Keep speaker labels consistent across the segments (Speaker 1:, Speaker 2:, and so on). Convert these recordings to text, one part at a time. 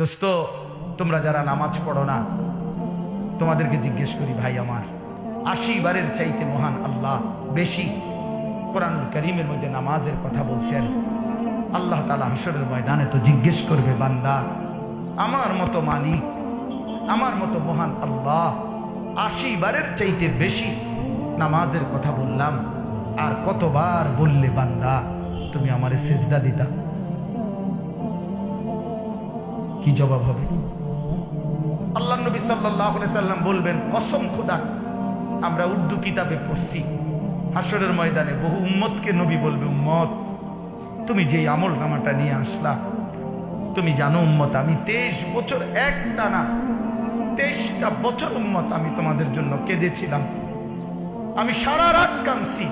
Speaker 1: দোস্ত, তোমরা যারা নামাজ পড়ো না, তোমাদেরকে জিজ্ঞেস করি ভাই আমার, আশি বারের চাইতে মহান আল্লাহ বেশি কোরআনুল করিমের মধ্যে নামাজের কথা বলছেন। আল্লাহ তালা হাসরের ময়দানে তো জিজ্ঞেস করবে, বান্দা, আমার মতো মালিক, আমার মতো মহান আল্লাহ, আশি বারের চাইতে বেশি নামাজের কথা বললাম, আর কতবার বললে বান্দা, তুমি আমারে সেজদা দিতা? কি জবাব হবে? আল্লাহ নবী সাল্লাহ সাল্লাম বলবেন, কসম খোদা, আমরা উর্দু কিতাবে পড়ছি। হাসরের ময়দানে বহু উম্মতকে নবী বলবে, উম্মত, তুমি যেই আমল নামাটা নিয়ে আসলা, তুমি জানো উম্মত, আমি তেইশ বছর একটা না, তেইশটা বছর উম্মত আমি তোমাদের জন্য কেঁদেছিলাম। আমি সারা রাত কাঁদছি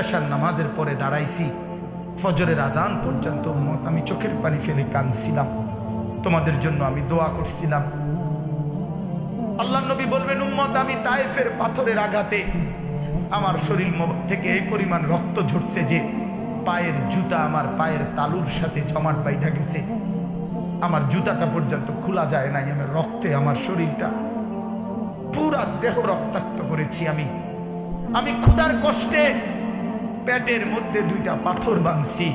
Speaker 1: এশার নামাজের পরে দাঁড়াইছি, ফজরের আজান পর্যন্ত উম্মত, আমি চোখের পানি ফেলে কাঁদছিলাম। তোমাদের জন্য আমি দোয়া করছিলাম। আল্লাহ নবী বলবেন, উম্মত, আমি তায়েফের পাথরের আঘাতে আমার শরীর থেকে এই পরিমাণ রক্ত ঝরছে যে পায়ের জুতা আমার পায়ের তালুর সাথে জমাট বাইধা গেছে। আমার জুতাটা পর্যন্ত খোলা যায় নাই আমার রক্তে আমার শরীরটা পুরা দেহ রক্তাক্ত করেছি আমি। আমি ক্ষুধার কষ্টে পেটের মধ্যে দুইটা পাথর বাঁধছি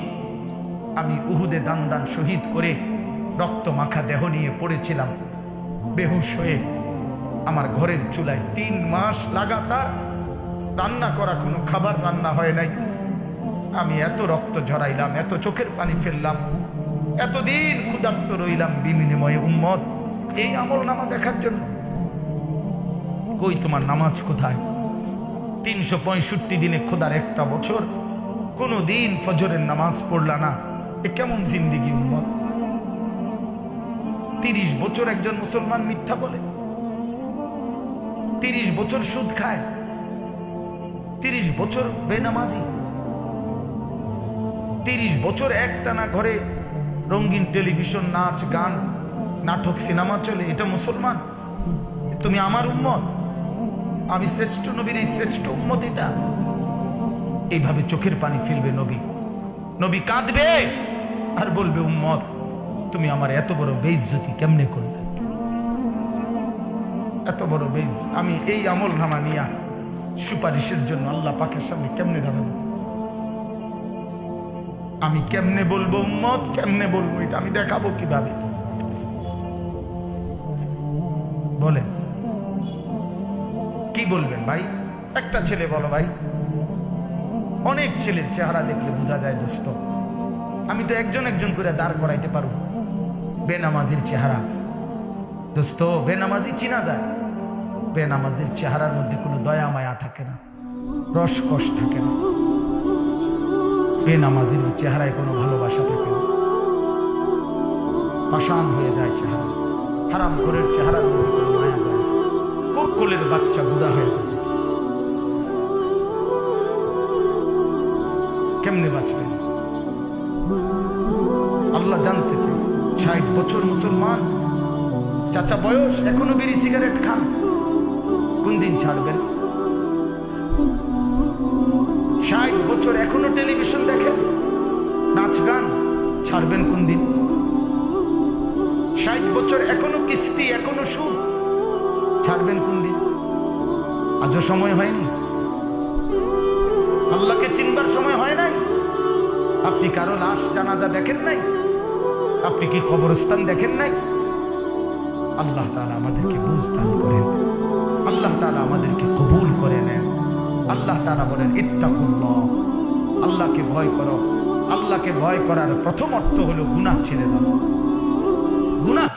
Speaker 1: আমি উহুদে দান দান শহীদ করে রক্ত মাখা দেহ নিয়ে পড়েছিলাম। বেহুশ হয়ে আমার ঘরের চুলায় তিন মাস লাগাতার রান্না করা কোনো খাবার রান্না হয় নাই। আমি এত রক্ত ঝরাইলাম, এত চোখের পানি ফেললাম, এতদিন ক্ষুধার্ত রইলাম বিনিময়ে উম্মত। এই আমল নামা দেখার জন্য। কই তোমার নামাজ কোথায়? তিনশো পঁয়ষট্টি দিনে খোদার একটা বছর। কোনো দিন ফজরের নামাজ পড়লা না। এ কেমন জিন্দিগি উম্মত? তিরিশ বছর একজন মুসলমান মিথ্যা বলে। তিরিশ বছর সুদ খায়। তিরিশ বছর বেনামাজি। তিরিশ বছর একটানা ঘরে রঙিন টেলিভিশন, নাচ, গান, নাটক, সিনেমা চলে। এটা মুসলমান। তুমি আমার উম্মত। আমি শ্রেষ্ঠ নবীর এই শ্রেষ্ঠ উম্মত এটা। এইভাবে চোখের পানি ফেলবে নবী। নবী কাঁদবে আর বলবে, উম্মত তুমি আমার এত বড় বেইজ্জতি কেমনে করলে? এত বড় বেইজ আমি এই আমল নামা নিয়া সুপারিশের জন্য আল্লাহ পাকের সামনে কেমনে দাঁড়াবো? আমি কেমনে বলব উম্মত? কেমনে বলব এটা আমি দেখাবো কীভাবে? বলেন। কি বলবেন ভাই? একটা ছেলে বলো ভাই। অনেক ছেলের চেহারা দেখলে বোঝা যায় দোস্ত। আমি তো একজন একজন করে দাঁড় করাইতে পারব। বেনামাজির চেহারা। দোস্ত, বেনামাজি চিনা যায়। বেনামাজির চেহারার মধ্যে কোনো দয়া, মায়া থাকে না। রসকস থাকে না। বেনামাজির চেহারায় কোনো ভালোবাসা থাকে না। পাষাণ হয়ে যায় চেহারা। হারাম করের চেহারার মধ্যে কোনো মায়া না। কোলের বাচ্চা বুড়া হয়ে যাবে কেমনে বাঁচবেন আল্লাহ জানতে চাইছে ষাট বছর মুসলমান। চাচা বয়স, এখনও বিড়ি সিগারেট খান। কোন দিন ছাড়বেন? ষাট বছর এখনও টেলিভিশন দেখেন? নাচ গান ছাড়বেন কোন দিন? ষাট বছর এখনও কিস্তি, এখনও সুদ ছাড়বেন কোন দিন? আজও সময় হয়নি? আল্লাহকে চিনবার সময় হয় নাই? আপনি কারও লাশ জানাজা দেখেন নাই? আপনি কি কবরস্থান দেখেন নাই? আল্লাহ তালা আমাদেরকে বুঝদান করেন। আল্লাহ তালা আমাদেরকে কবুল করে নেন। আল্লাহ তালা বলেন, ইত্তাকুল্লাহ। আল্লাহকে ভয় করো। আল্লাহকে ভয় করার প্রথম অর্থ হলো গুনাহ ছেড়ে দাও। গুনাহ